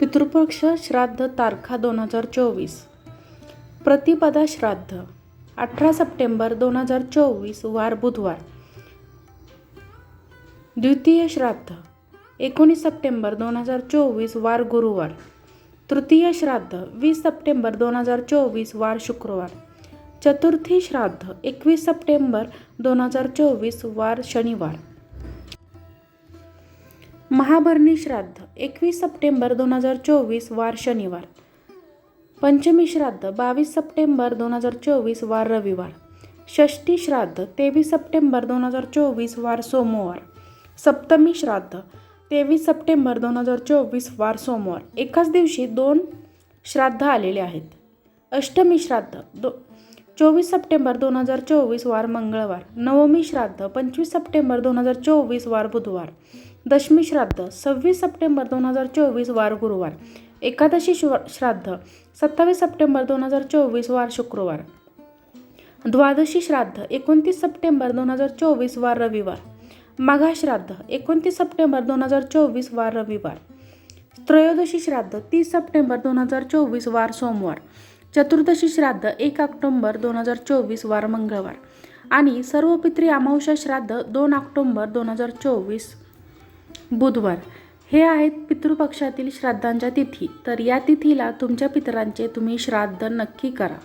पितृपक्ष श्राद्ध तारखा दोन हजार चोवीस. प्रतिपदा श्राद्ध अठरा सप्टेंबर दोन हजार चोवीस वार बुधवार. द्वितीय श्राद्ध एकोणीस सप्टेंबर दोन हजार चोवीस वार गुरुवार. तृतीय श्राद्ध वीस सप्टेंबर दोन हजार चोवीस वार शुक्रवार. चतुर्थी श्राद्ध एकवीस सप्टेंबर दोन हजार चोवीस वार शनिवार. महाभरणी श्राद्ध एकवीस सप्टेंबर दोन हजार चोवीस वार शनिवार. पंचमी श्राद्ध बावीस सप्टेंबर दोन हजार चोवीस वार रविवार. षष्ठी श्राद्ध तेवीस सप्टेंबर दोन हजार चोवीस वार सोमवार. सप्तमी श्राद्ध तेवीस सप्टेंबर दोन हजार चोवीस वार सोमवार. एकाच दिवशी दोन श्राद्ध आलेले आहेत. अष्टमी श्राद्ध दो चोवीस सप्टेंबर दोन हजार चोवीस वार मंगळवार. नवमी श्राद्ध पंचवीस सप्टेंबर दोन हजार चोवीस वार बुधवार. दशमी श्राद्ध सव्वीस सप्टेंबर दोन हजार चोवीस वार गुरुवार एकादशी श्राद्ध सत्तावीस सप्टेंबर दोन हजार चोवीस वार शुक्रवार. द्वादशी श्राद्ध एकोणतीस सप्टेंबर दोन हजार चोवीस वार रविवार. माघा श्राद्ध एकोणतीस सप्टेंबर दोन हजार चोवीस वार रविवार. त्रयोदशी श्राद्ध तीस सप्टेंबर दोन हजार चोवीस वार सोमवार. चतुर्दशी श्राद्ध एक ऑक्टोंबर दोन हजार चोवीस वार मंगळवार. आणि सर्व पित्री अमावस्या श्राद्ध दोन ऑक्टोंबर दोन हजार चोवीस बुधवार. हे आहेत पितृपक्षातील श्राद्धांच्या तिथी. तर या तिथीला तुमच्या पितरांचे तुम्ही श्राद्ध नक्की करा.